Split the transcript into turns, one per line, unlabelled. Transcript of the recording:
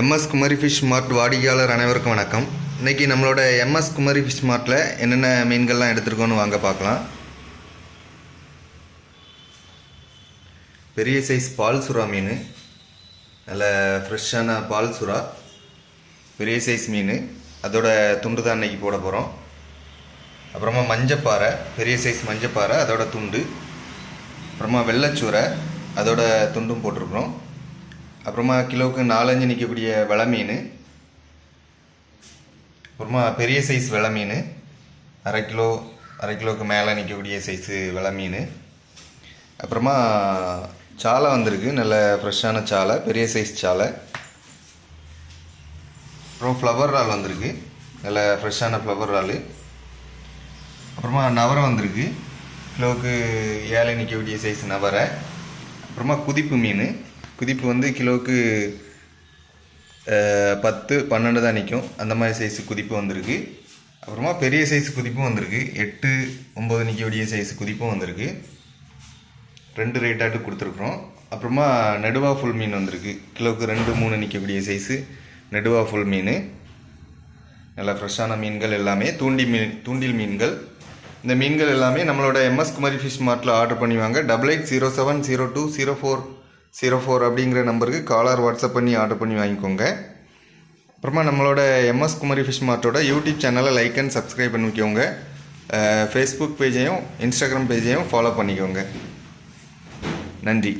MS Kumari fish மார்ட் வாடிக்கையாளர் அனைவருக்கும் வணக்கம். இன்றைக்கி நம்மளோட எம்எஸ் குமரி ஃபிஷ் மார்ட்டில் என்னென்ன மீன்கள்லாம் எடுத்துருக்கோன்னு வாங்க பார்க்கலாம். பெரிய சைஸ் பால் சுறா மீன். நல்ல ஃப்ரெஷ்ஷான பால் சுறா. பெரிய சைஸ் மீன். அதோட துண்டு தான் இன்றைக்கி போட போகிறோம் அப்புறமா மஞ்சப்பாறை பெரிய சைஸ் மஞ்சப்பாறை அதோட துண்டு. அப்புறமா வெள்ளைச்சூரை அதோட துண்டும் போட்டிருக்கிறோம். அப்புறமா கிலோவுக்கு நாலஞ்சு நிற்கக்கூடிய வெலை மீன் அப்புறமா பெரிய சைஸ் வெலை மீன் அரை கிலோ அரை கிலோவுக்கு மேலே நிற்கக்கூடிய சைஸு வெலை மீன் அப்புறமா சாலை வந்திருக்கு நல்ல ஃப்ரெஷ்ஷான சாலை பெரிய சைஸ் சாலை. அப்புறம் ஃப்ளவர் ரால் வந்திருக்கு நல்ல ஃப்ரெஷ்ஷான ஃப்ளவர் ரால் அப்புறமா நவரை வந்திருக்கு கிலோவுக்கு ஏழை நிற்கக்கூடிய சைஸ் நவரை. அப்புறமா குதிப்பு மீன். குதிப்பு வந்து கிலோவுக்கு பத்து பன்னெண்டு தான் நிற்கும் அந்த மாதிரி சைஸ் குதிப்பு வந்திருக்கு. அப்புறமா பெரிய சைஸ் குதிப்பும் வந்திருக்கு. எட்டு ஒம்பது நிற்கக்கூடிய சைஸ் குதிப்பும் வந்திருக்கு. ரெண்டு ரேட்டாட்டு கொடுத்துருக்குறோம். அப்புறமா நெடுவா ஃபுல் மீன் வந்திருக்கு. கிலோவுக்கு ரெண்டு மூணு நிற்கக்கூடிய சைஸு நெடுவா ஃபுல் மீன். நல்லா ஃப்ரெஷ்ஷான மீன்கள் எல்லாமே. தூண்டி மீன் தூண்டில் மீன்கள். இந்த மீன்கள் எல்லாமே நம்மளோட எம்எஸ் குமாரி ஃபிஷ் மார்ட்டில் ஆர்டர் பண்ணி வாங்க double eight zero seven zero two zero four zero four அப்படிங்கிற நம்பருக்கு காலர் வாட்ஸ்அப் பண்ணி ஆர்டர் பண்ணி வாங்கிக்கோங்க. அப்புறமா நம்மளோட எம்எஸ் குமரி ஃபிஷ் மார்ட்டோட யூடியூப் சேனலை லைக் அண்ட் சப்ஸ்கிரைப் பண்ணிக்கோங்க ஃபேஸ்புக் பேஜையும் இன்ஸ்டாகிராம் பேஜையும் ஃபாலோ பண்ணிக்கோங்க. நன்றி.